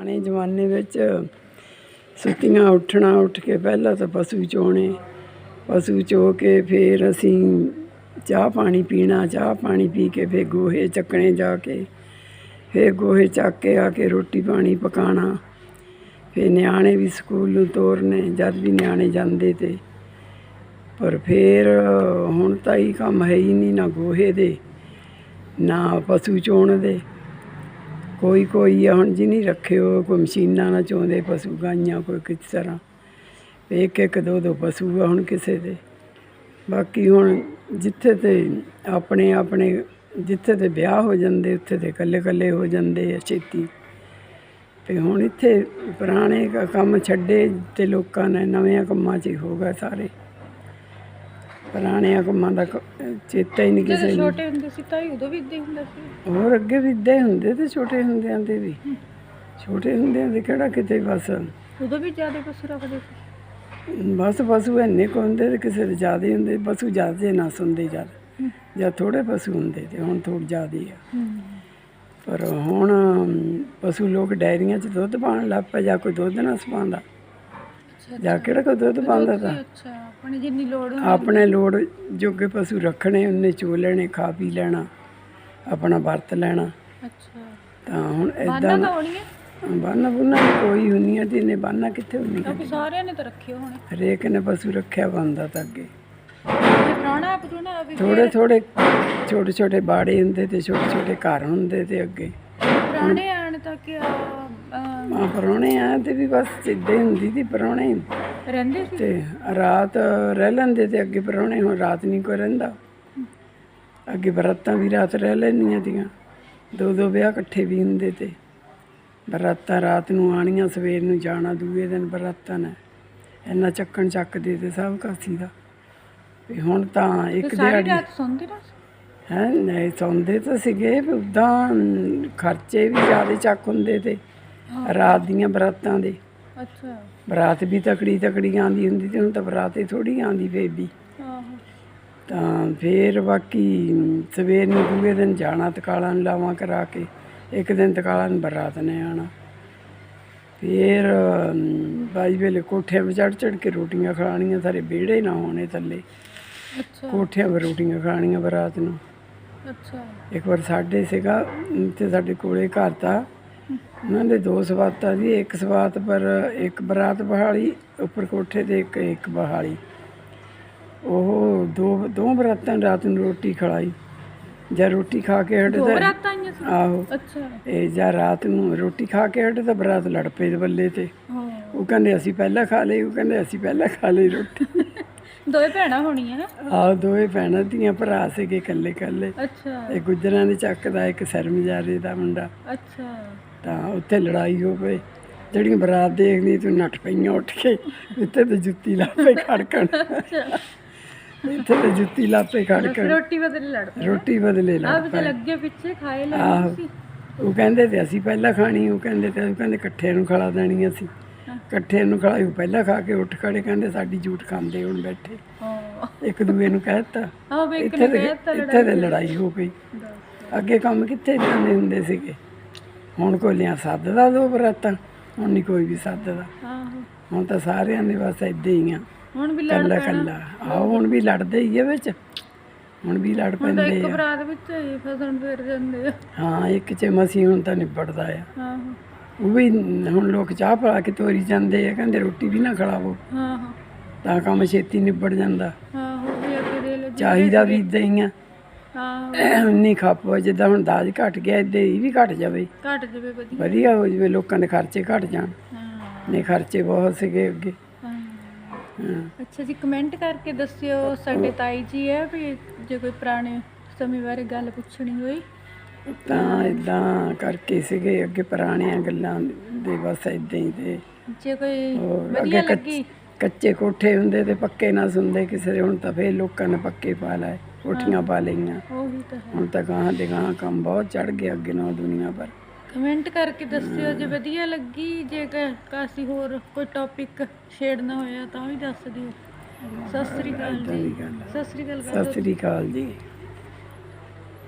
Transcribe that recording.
ਪੁਰਾਣੇ ਜ਼ਮਾਨੇ ਵਿੱਚ ਸੁੱਤੀਆਂ ਉੱਠਣਾ ਉੱਠ ਕੇ ਪਹਿਲਾਂ ਤਾਂ ਪਸ਼ੂ ਚੋਣੇ, ਪਸ਼ੂ ਚੋ ਕੇ ਫਿਰ ਅਸੀਂ ਚਾਹ ਪਾਣੀ ਪੀਣਾ, ਚਾਹ ਪਾਣੀ ਪੀ ਕੇ ਫਿਰ ਗੋਹੇ ਚੱਕਣੇ ਜਾ ਕੇ, ਫਿਰ ਗੋਹੇ ਚੱਕ ਕੇ ਆ ਕੇ ਰੋਟੀ ਪਾਣੀ ਪਕਾਉਣਾ ਫਿਰ ਨਿਆਣੇ ਵੀ ਸਕੂਲ ਨੂੰ ਤੋਰਨੇ, ਜਦ ਵੀ ਨਿਆਣੇ ਜਾਂਦੇ ਤੇ। ਪਰ ਫਿਰ ਹੁਣ ਤਾਂ ਇਹ ਕੰਮ ਹੈ ਹੀ ਨਹੀਂ ਨਾ ਗੋਹੇ ਦੇ, ਨਾ ਪਸ਼ੂ ਚੋਣ ਦੇ। ਕੋਈ ਕੋਈ ਆ, ਹੁਣ ਜਿਹਨੀ ਰੱਖਿਓ, ਕੋਈ ਮਸ਼ੀਨਾਂ ਨਾਲ ਚੋਂਦੇ, ਪਸ਼ੂ ਗਾਈਆਂ, ਕੋਈ ਕਿਸ ਤਰ੍ਹਾਂ। ਇੱਕ ਇੱਕ ਦੋ ਦੋ ਪਸ਼ੂ ਆ ਹੁਣ ਕਿਸੇ ਦੇ। ਬਾਕੀ ਹੁਣ ਜਿੱਥੇ ਤੇ ਆਪਣੇ ਆਪਣੇ, ਜਿੱਥੇ ਤੇ ਵਿਆਹ ਹੋ ਜਾਂਦੇ, ਉੱਥੇ ਤੇ ਇਕੱਲੇ ਇਕੱਲੇ ਹੋ ਜਾਂਦੇ ਆ ਛੇਤੀ। ਤੇ ਹੁਣ ਇੱਥੇ ਪੁਰਾਣੇ ਕੰਮ ਛੱਡੇ ਤੇ ਲੋਕਾਂ ਨੇ ਨਵੇਂ ਕੰਮਾਂ 'ਚ ਹੀ ਹੋ ਗਏ ਸਾਰੇ। ਪੁਰਾਣਿਆਂ ਕੰਮਾਂ ਦਾ ਕ- ਚੇਤਾ ਹੀ ਨਹੀਂ ਕਿਸੇ ਨੂੰ। ਛੋਟੇ ਹੁੰਦੇ ਸੀ ਤਾਂ ਹੀ ਉਦੋਂ ਵੀ ਇਦਾਂ ਹੁੰਦਾ ਸੀ। ਹੋਰ ਅੱਗੇ ਵੀ ਇਦਾਂ ਹੀ ਹੁੰਦੇ ਤੇ ਛੋਟੇ ਹੁੰਦਿਆਂ ਦੇ ਵੀ। ਛੋਟੇ ਹੁੰਦਿਆਂ ਦੇ ਕਿਹੜਾ ਕਿਤੇ ਬਸ। ਉਦੋਂ ਵੀ ਜ਼ਿਆਦਾ ਪਸ਼ੂ ਰੱਖਦੇ ਸੀ। ਬਸ ਪਸ਼ੂ ਇੰਨੇ ਕੁ ਹੁੰਦੇ ਤੇ ਕਿਸੇ ਦੇ ਜ਼ਿਆਦੇ ਹੁੰਦੇ ਪਸ਼ੂ ਜ਼ਿਆਦੇ ਨਾ ਸੁਣਦੇ ਜਦ ਜਾਂ ਥੋੜੇ ਪਸ਼ੂ ਹੁੰਦੇ ਤੇ ਹੁਣ ਥੋੜ੍ਹ ਜ਼ਿਆਦੇ ਆ। ਪਰ ਹੁਣ ਪਸ਼ੂ ਲੋਕ ਡਾਇਰੀਆਂ 'ਚ ਦੁੱਧ ਪਾਉਣ ਲੱਗ ਪਏ ਜਾਂ ਕੋਈ ਦੁੱਧ ਨਾ ਸਪਾਉਂਦਾ ਜਾਂ ਕਿਹੜਾ ਕੋਈ ਦੁੱਧ ਪਾਉਂਦਾ ਤਾਂ। ਅੱਛਾ। ਆਪਣੇ ਜਿੰਨੀ ਲੋੜ ਆਪਣੇ ਲੋੜ ਜੋਗੇ ਪਸ਼ੂ ਰੱਖਣੇ ਉਹਨੇ ਚੋ ਲੈਣੇ ਖਾ ਪੀ ਲੈਣਾ ਆਪਣਾ ਵਰਤ ਲੈਣਾ। ਅੱਛਾ। ਤਾਂ ਹੁਣ ਇਦਾਂ ਤਾਂ ਹੋਣੀਆਂ ਬਾਨਾ ਬੁਨਾ ਕੋਈ ਹੁੰਦੀਆਂ ਤੇ ਨੇ ਬਾਨਾ ਕਿੱਥੇ ਹੁੰਦੀਆਂ ਕਿਉਂਕਿ ਸਾਰਿਆਂ ਨੇ ਤਾਂ ਰੱਖੇ ਹੋਣੇ। ਹਰੇਕ ਨੇ ਪਸ਼ੂ ਰੱਖਿਆ ਬੰਦਾ ਤਾਂ ਅੱਗੇ। ਪੁਰਾਣਾ ਪਰੂਣਾ ਥੋੜੇ ਥੋੜੇ ਛੋਟੇ ਛੋਟੇ ਬਾੜੇ ਹੁੰਦੇ ਤੇ ਛੋਟੇ ਛੋਟੇ ਘਰ ਹੁੰਦੇ ਤੇ ਅੱਗੇ। ਪੁਰਾਣੇ ਆਣ ਆ, ਅਹ, ਆ ਪਰੌਣੇ ਆ ਤੇ ਵੀ ਬਸ ਸਿੱਧੇ ਹੁੰਦੀ ਸੀ ਪਰੌਣੇ ਰਹਿੰਦੇ ਸੀ? ਤੇ ਰਾਤ ਰਹਿ ਲੈਂਦੇ ਤੇ ਅੱਗੇ ਪਰੌਣੇ ਹੁਣ ਰਾਤ ਨਹੀਂ ਕੋਈ ਰਹਿੰਦਾ। ਅੱਗੇ ਬਰਾਤਾਂ ਵੀ ਰਾਤ ਰਹਿ ਲੈਂਦੀਆਂ ਤੀਆਂ। ਦੋ ਦੋ ਵਿਆਹ ਇਕੱਠੇ ਵੀ ਹੁੰਦੇ ਤੇ। ਬਰਾਤਾਂ ਰਾਤ ਨੂੰ ਆਣੀਆਂ ਸਵੇਰ ਨੂੰ ਜਾਣਾ ਦੂਏ ਦਿਨ ਬਰਾਤਾਂ ਨੇ। ਇੰਨਾ ਚੱਕਣ ਚੱਕਦੇ ਤੇ ਸਭ ਕਾਸੀ ਦਾ। ਵੀ ਹੁਣ ਤਾਂ ਇੱਕ ਸਾਰੀ ਦਿਹਾੜੀ ਰਾਤ ਸੌਂਦੇ ਨਾ ਹੈ? ਨਹੀਂ ਸੌਂਦੇ ਤਾਂ ਸੀਗੇ ਉਦਾਂ ਖਰਚੇ ਵੀ ਜ਼ਿਆਦਾ ਚੱਕ ਹੁੰਦੇ ਤੇ। ਰਾਤ ਦੀਆਂ ਬਰਾਤਾਂ ਦੇ। ਅੱਛਾ। ਬਰਾਤ ਵੀ ਤਕੜੀ ਤਕੜੀ ਆਂਦੀ ਹੁੰਦੀ ਤੇ ਹੁਣ ਤਾਂ ਬਰਾਤ ਹੀ ਥੋੜੀ ਆਂਦੀ ਬੇਬੀ। ਆਹੋ। ਤਾਂ ਫੇਰ ਬਾਕੀ ਸਵੇਰ ਨੂੰ ਦੂਏ ਦਿਨ ਜਾਣਾ ਤਕਾਲਾਂ ਨੂੰ ਲਾਵਾਂ ਕਰਾ ਕੇ ਇੱਕ ਦਿਨ ਤਕਾਲਾਂ ਨੂੰ ਬਰਾਤ ਨੇ ਆਣਾ ਫੇਰ ਬਾਈ ਵੇਲੇ ਕੋਠਿਆਂ 'ਤੇ ਚੜ ਚੜ ਕੇ ਰੋਟੀਆਂ ਖਾਣੀਆਂ ਸਾਰੇ ਵਿਹੜੇ ਨਾ ਹੋਣੇ ਥੱਲੇ। ਅੱਛਾ। ਕੋਠਿਆਂ 'ਤੇ ਰੋਟੀਆਂ ਖਾਣੀਆਂ ਬਰਾਤ ਨੂੰ। ਅੱਛਾ। ਇੱਕ ਵਾਰ ਸਾਡੇ ਸੀਗਾ ਤੇ ਸਾਡੇ ਕੋਲੇ ਘਰ ਤਾਂ ਉਹਨਾਂ ਦੇ ਦੋ ਸਵਾਤਾਂ ਦੀ ਇੱਕ ਸਵਾਤ ਪਰ ਇੱਕ ਬਰਾਤ ਬਹਾਲੀ ਉੱਪਰ ਕੋਠੇ ਤੇ ਇੱਕ ਇੱਕ ਬਹਾਲੀ। ਉਹ ਦੋ ਦੋ ਬਰਾਤਾਂ ਰਾਤ ਨੂੰ ਰੋਟੀ ਖਲਾਈ। ਜਾਂ ਰੋਟੀ ਖਾ ਕੇ ਹਟੇ ਦੋ ਤਾਂ ਰਾਤਾਂ ਆਈਆਂ ਸੀ? ਆਹੋ। ਅੱਛਾ। ਇਹ ਜਾਂ ਰਾਤ ਨੂੰ ਰੋਟੀ ਖਾ ਕੇ ਹਟੇ ਤਾਂ ਬਰਾਤ ਲੜ ਪਈ ਬੱਲੇ ਤੇ। ਉਹ ਕਹਿੰਦੇ ਅਸੀਂ ਪਹਿਲਾਂ ਖਾ ਲਈ। ਉਹ ਕਹਿੰਦੇ ਅਸੀਂ ਪਹਿਲਾਂ ਖਾ ਲਈ ਰੋਟੀ। ਦੋਵੇਂ ਭੈਣਾਂ ਹੋਣੀਆਂ ਆਹ ਦੋਵੇਂ ਭੈਣਾਂ ਦੀਆਂ ਭਰਾ ਸੀਗੇ ਇਕੱਲੇ ਇਕੱਲੇ। ਅੱਛਾ। ਇਹ ਗੁੱਜਰਾਂ ਦੇ ਚੱਕ ਦਾ ਇੱਕ ਸਰਮਜਾਰੇ ਦਾ ਮੁੰਡਾ। ਅੱਛਾ। ਤਾਂ ਉੱਥੇ ਲੜਾਈ ਹੋ ਪਈ ਜਿਹੜੀਆਂ ਬਰਾਤ ਦੇਖਦੀ ਤੂੰ ਨੱਠ ਪਈਆਂ ਉੱਠ ਕੇ। ਇੱਥੇ ਤੇ ਜੁੱਤੀ ਲਾਪੇ ਖੜਕਣ। ਇੱਥੇ ਤੇ ਜੁੱਤੀ ਲਾਪੇ ਖੜਕਣ। ਰੋਟੀ ਬਦਲੇ ਲੜ ਪਏ। ਰੋਟੀ ਬਦਲੇ ਲਾ ਆ ਵੀ ਚੱਲ ਅੱਗੇ ਪਿੱਛੇ ਖਾਏ ਲੈ ਆਹੋ ਉਹ ਕਹਿੰਦੇ ਤੇ ਅਸੀਂ ਪਹਿਲਾਂ ਖਾਣੀ ਉਹ ਕਹਿੰਦੇ ਤੇ ਉਹ ਕਹਿੰਦੇ ਇਕੱਠੇ ਨੂੰ ਖਲਾ ਦੇਣੀ ਅਸੀਂ ਇਕੱਠੇ ਨੂੰ ਉਹ ਪਹਿਲਾਂ ਖਾ ਕੇ ਉੱਠ ਖੜੇ ਕਹਿੰਦੇ ਸਾਡੀ ਝੂਠ ਖਾਂਦੇ ਹੁਣ ਬੈਠੇ। ਹਾਂ। ਇੱਕ ਦੂਏ ਨੂੰ ਕਹਿਤਾ ਵੇ ਇੱਕ ਇੱਥੇ ਨੇ ਤੇ ਕਹਿਤਾ ਇੱਥੇ ਤੇ ਲੜਾਈ। ਹੋ ਗਈ। ਅੱਗੇ ਕੰਮ ਕਿੱਥੇ ਜਾਂਦੇ ਹੁੰਦੇ ਸੀਗੇ? ਹੁਣ ਕੋਈ ਲਿਆ ਸੱਦਦਾ ਦੋ ਬਰਾਤਾਂ ਹੁਣ ਨਹੀਂ ਕੋਈ ਵੀ ਸੱਦਦਾ। ਹੁਣ ਤਾਂ ਸਾਰਿਆਂ ਦੇ ਬਸ ਏਦਾਂ ਹੀ ਆ। ਹੁਣ ਵੀ ਲੜ ਕੱਲਾ ਕੱਲਾ। ਆਹ ਹੁਣ ਵੀ ਲੜਦੇ ਹੀ ਆ ਵਿੱਚ। ਹੁਣ ਵੀ ਲੜ ਪੈਂਦੇ ਇੱਕ ਆ। ਬਰਾਤ ਵਿੱਚ ਹੀ ਫਸਣ ਫਿਰ ਜਾਂਦੇ ਆ। ਹਾਂ ਇੱਕ ਚ ਮਸੀਂ ਹੁਣ ਤਾਂ ਨਿਬੜਦਾ ਆ। ਆਹੋ। ਉਹ ਵੀ ਹੁਣ ਲੋਕ ਚਾਹ ਪਾ ਕੇ ਤੋਰੀ ਜਾਂਦੇ ਆ ਕਹਿੰਦੇ ਰੋਟੀ ਵੀ ਨਾ ਖਿਲਾਵੋ। ਹਾਂ ਹਾਂ। ਤਾਂ ਕੰਮ ਛੇਤੀ ਨਿਬੜ ਜਾਂਦਾ। ਚਾਹੀਦਾ ਵੀ ਇਦਾਂ ਹੀ ਆ। ਨਹੀਂ ਖਾਪੋ ਜਿੱਦਾਂ ਹੁਣ ਦਾਜ ਘਟ ਗਿਆ ਇਦਾਂ ਇਹ ਵੀ ਘਟ ਜਾਵੇ। ਘਟ ਜਾਵੇ ਵਧੀਆ। ਵਧੀਆ ਹੋ ਜਾਵੇ ਲੋਕਾਂ ਦੇ ਖਰਚੇ ਘਟ ਜਾਣ। ਹਾਂ। ਨਹੀਂ ਖਰਚੇ ਬਹੁਤ ਸੀਗੇ ਅੱਗੇ। ਹਾਂ। ਹਾਂ। ਅੱਛਾ ਜੀ ਕਮੈਂਟ ਕਰਕੇ ਦੱਸਿਓ ਸਾਡੇ ਤਾਈ ਜੀ ਹੈ ਵੀ ਜੇ ਕੋਈ ਪੁਰਾਣੇ ਸਮੇਂ ਬਾਰੇ ਗੱਲ ਪੁੱਛਣੀ ਹੋਈ। ਤਾਂ ਇਦਾਂ ਕਰਕੇ ਸੀਗੇ ਅੱਗੇ ਪੁਰਾਣੀਆਂ ਗੱਲਾਂ ਦੇ ਬਸ ਇਦਾਂ ਹੀ ਤੇ। ਜੇ ਕੋਈ ਹੋਰ ਵਧੀਆ ਅੱਗੇ ਕੱਚ- ਲੱਗੀ। ਕੱਚੇ ਕੋਠੇ ਹੁੰਦੇ ਤੇ ਪੱਕੇ ਨਾ ਸੁਣਦੇ ਕਿਸੇ ਦੇ ਹੁਣ ਤਾਂ ਫੇਰ ਲੋਕਾਂ ਨੇ ਪੱਕੇ ਪਾ ਲਏ ਕੋਠੀਆਂ ਪਾ ਲਈਆਂ। ਉਹੀ ਤਾਂ ਹੈ। ਹੁਣ ਤਾਂ ਗਾਂ ਦੇ ਗਾਂ ਕੰਮ ਬਹੁਤ ਚੜ ਗਿਆ ਅੱਗੇ ਨਾ ਦੁਨੀਆ ਪਰ ਕਮੈਂਟ ਕਰਕੇ ਦੱਸਿਓ ਜੇ ਵਧੀਆ ਲੱਗੀ ਜੇ ਕ- ਕਾਸੀ ਹੋਰ ਕੋਈ ਟੌਪਿਕ ਛੇੜਨਾ ਹੋਇਆ ਤਾਂ ਵੀ ਦੱਸ ਦਿਓ। ਸਤਿ ਸ੍ਰੀ ਅਕਾਲ ਜੀ। ਦੀ ਗੱਲ ਸਤਿ ਸ੍ਰੀ ਅਕਾਲ। ਕਰ ਸਤਿ ਸ੍ਰੀ ਅਕਾਲ ਜੀ।